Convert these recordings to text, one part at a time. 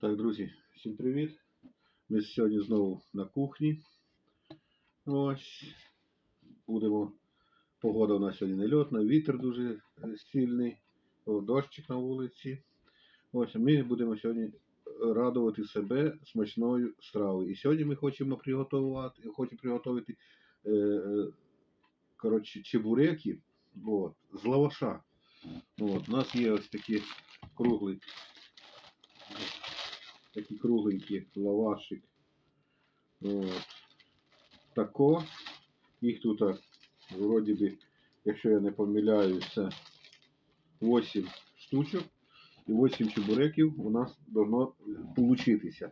Так, друзі, всім привіт. Ми сьогодні знову на кухні. Ось. Будемо. Погода у нас сьогодні нельотна, вітер дуже е, сильний, дощик на вулиці. Ось, ми будемо сьогодні радувати себе смачною стравою. І сьогодні ми хочемо приготувати, хочемо приготувати е, е, коротше, чебуреки от, з лаваша. От, у нас є ось такі круглі такі кругленькі лавашик. От. Тако. Їх тут, вроді би, якщо я не помиляюся, 8 штучок і 8 чебуреків у нас должно получитися.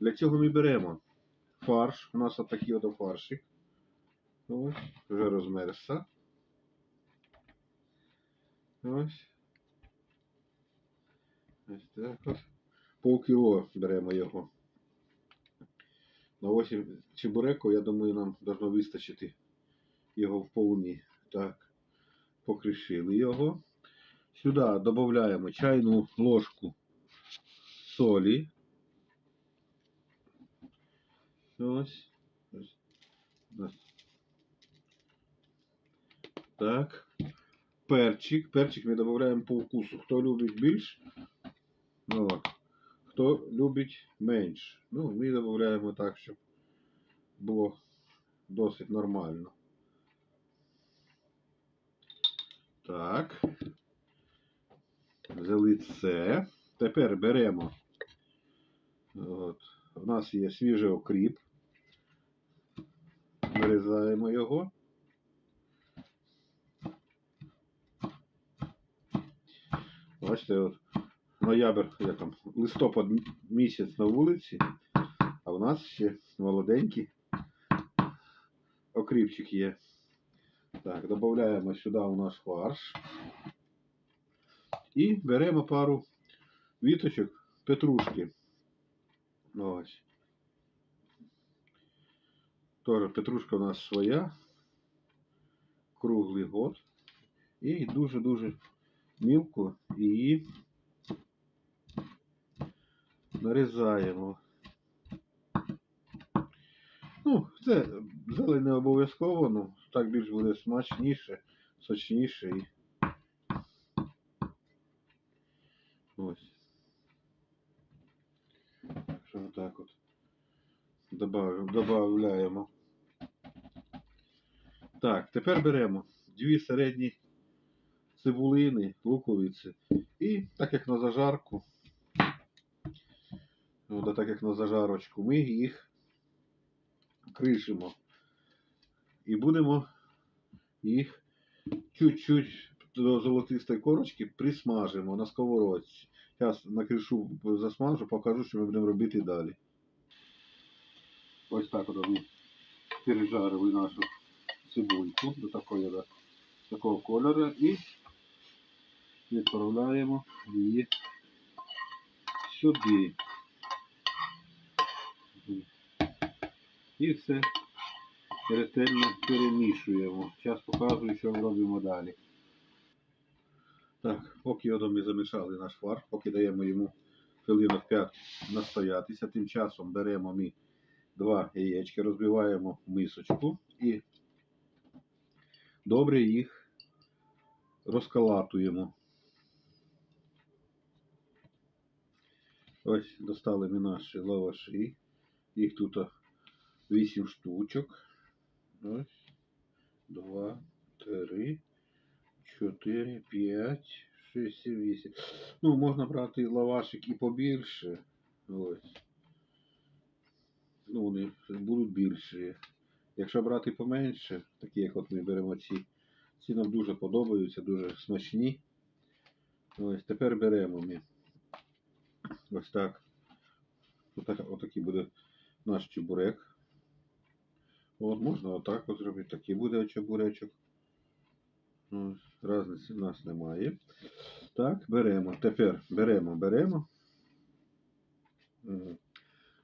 Для цього ми беремо фарш. У нас отакий от фаршик. Ось, вже розмерзся. Ось. Ось так от полкіло беремо його. На 8 чебуреків, я думаю, нам должно вистачити його вповні. Так, покришили його. Сюди додаємо чайну ложку солі. Ось. Так. Перчик. Перчик ми додаємо по вкусу. Хто любить більш, ну. Хто любить менш. Ну, ми додаємо так, щоб було досить нормально. Так. Взяли це. Тепер беремо. От. У нас є свіжий окріп. Нарізаємо його. Бачите, от ноябрь, як там, листопад місяць на вулиці, а у нас ще молоденький окріпчик є. Так, додаємо сюди у наш фарш. І беремо пару віточок петрушки. Ось. Тоже петрушка у нас своя. Круглий год. І дуже-дуже мілко її нарізаємо. Ну, це зелень не обов'язково, ну так більш буде смачніше, сочніше і. Ось. Так що отак от добавляємо. Так, тепер беремо дві середні цибулини, луковиці. І так як на зажарку, ну, так як на зажарочку, ми їх кришимо. І будемо їх чуть-чуть до золотистої корочки присмажимо на сковородці. Зараз накришу, засмажу, покажу, що ми будемо робити далі. Ось так от ми пережарили нашу цибульку до такої, да, такого кольору і відправляємо її сюди. І все ретельно перемішуємо. Зараз показую, що робимо далі. Так, поки його ми замішали наш фарш, поки даємо йому хвилинок 5 настоятися, тим часом беремо ми два яєчки, розбиваємо в мисочку і добре їх розкалатуємо. Ось достали ми наші лаваші. Їх тут 8 штучок. Ось. Два, три, чотири, п'ять, шість, сім, вісім. Ну, можна брати лавашик і побільше. Ось. Ну, вони будуть більші. Якщо брати поменше, такі як от ми беремо ці, ці нам дуже подобаються, дуже смачні. Ось тепер беремо ми. Ось так. Отак, отакий буде наш чебурек. От можна отак от зробити. Такий буде очебуречок. Ну, Разниці в нас немає. Так, беремо. Тепер беремо, беремо.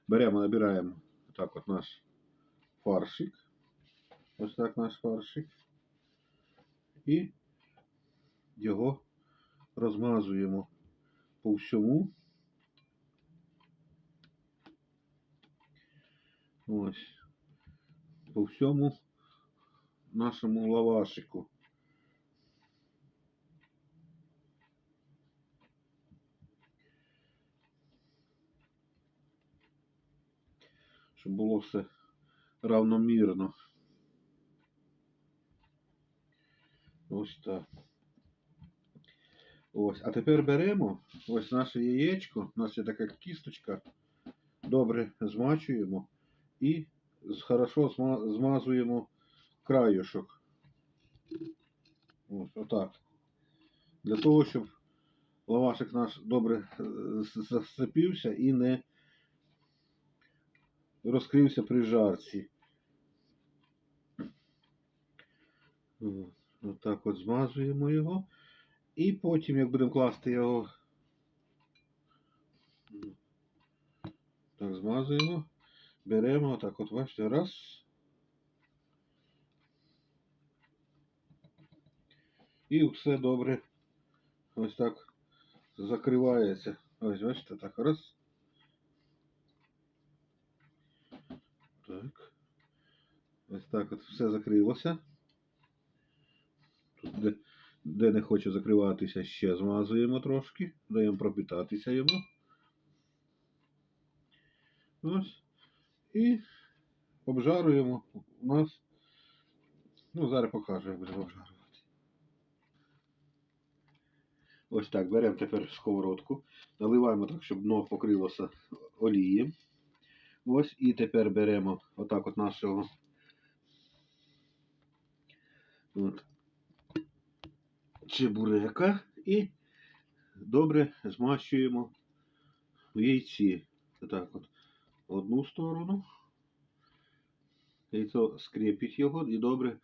Беремо, набираємо так от наш фаршик. Ось так наш фаршик. І його розмазуємо по всьому. Ось. По всьому нашому лавашику. Щоб було все равномірно. Ось так. Ось. А тепер беремо ось наше яєчко, у нас є така кісточка. Добре змачуємо і хорошо змазуємо краюшок. Ось, отак. Для того, щоб лавашик наш добре е, засипівся і не розкрився при жарці. Отак от змазуємо його. І потім, як будемо класти його, так змазуємо, беремо отак от, бачите, раз. І все добре ось так закривається. Ось, бачите, так, раз. Так. Ось так от все закрилося. Тут де, де не хоче закриватися, ще змазуємо трошки, даємо пропитатися йому. Ось. І обжаруємо у нас. Ну, зараз покажу, як будемо обжарувати. Ось так, беремо тепер сковородку, наливаємо так, щоб дно покрилося олієм. Ось, і тепер беремо отак от нашого от, чебурека і добре змащуємо в яйці. Отак от. Одну сторону. Яйцо скріпить його і добре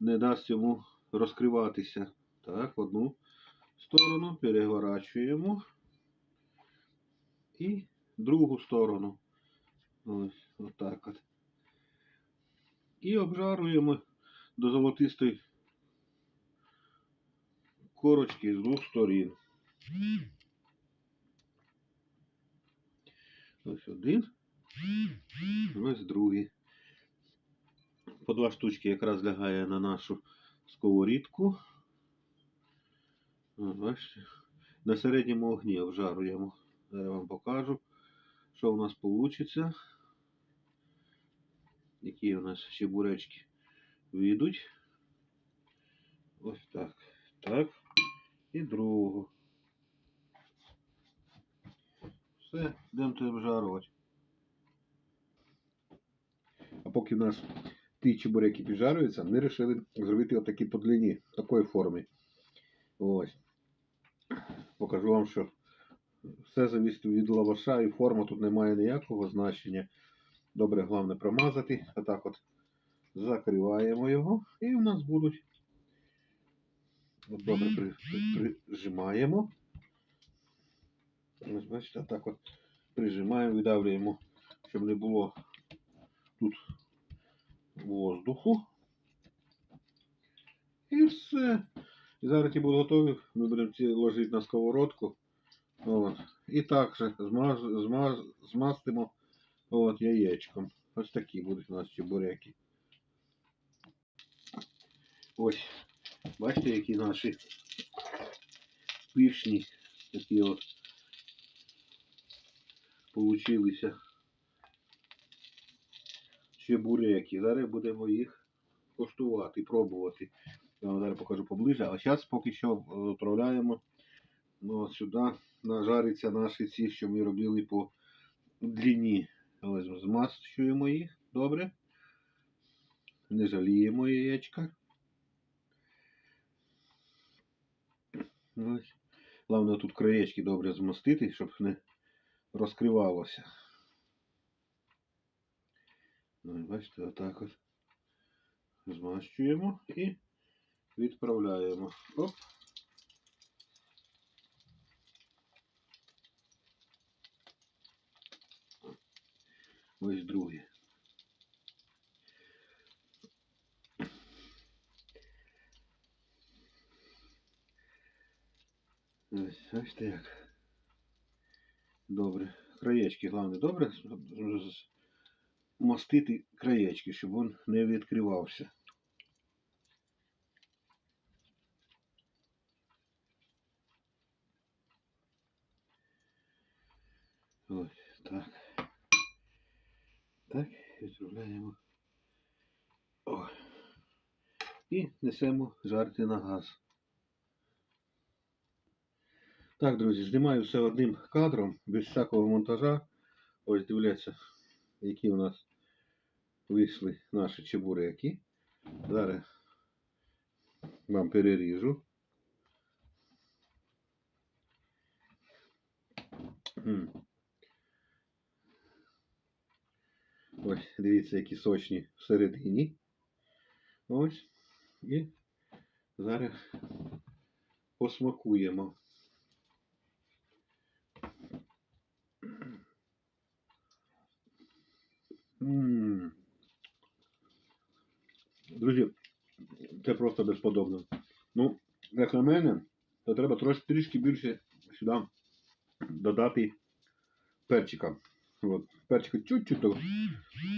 не дасть йому розкриватися. Так, одну сторону переворачуємо. І другу сторону. Ось отак от. І обжаруємо до золотистої корочки з двох сторін. Ось один. Ось другий. По два штучки якраз лягає на нашу сковорідку. На середньому огні обжаруємо. Зараз вам покажу, що у нас вийде. Які у нас ще буречки вийдуть. Ось так. Так. І другу. Все, йдемо обжарувати. А поки в нас ті чебуреки піджарюються, ми вирішили зробити отакі по длині, такої форми. Ось. Покажу вам, що все залежить від лаваша і форма тут не має ніякого значення. Добре, головне промазати. Отак от закриваємо його. І у нас будуть. От добре при, при, прижимаємо. Ось бачите, так от прижимаємо, видавлюємо, щоб не було тут воздуху. І все. І зараз ті будуть готові. Ми будемо ці ложити на сковородку. От. І так же змаз, змаз, змастимо от, яєчком. Ось такі будуть у нас чебуреки. Ось. Бачите, які наші пишні такі от получилися чебуреки. Зараз будемо їх коштувати, пробувати. Я вам зараз покажу поближе. А зараз поки що е, відправляємо ну, сюди нажариться наші ці, що ми робили по длині. Ось змащуємо їх добре. Не жаліємо яєчка. Ось. Головне тут краєчки добре змастити, щоб не розкривалося. Ну, бачите, отак от змащуємо і відправляємо. Оп. Ось друге. Ось, бачите як. Добре. Краєчки, головне, добре мастити краєчки, щоб він не відкривався. Ось так. Так, відправляємо. О. І несемо жарти на газ. Так, друзі, знімаю все одним кадром, без всякого монтажа. Ось дивляться, які у нас вийшли наші чебуреки. Зараз вам переріжу. Ось, дивіться, які сочні всередині. Ось. І зараз посмакуємо. Друзі, це просто безподобно. Ну, як на мене, то треба трішки більше сюди додати перчика. От, перчика чуть-чуть.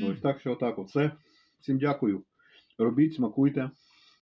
Ось так що отак. Оце. Всім дякую. Робіть, смакуйте.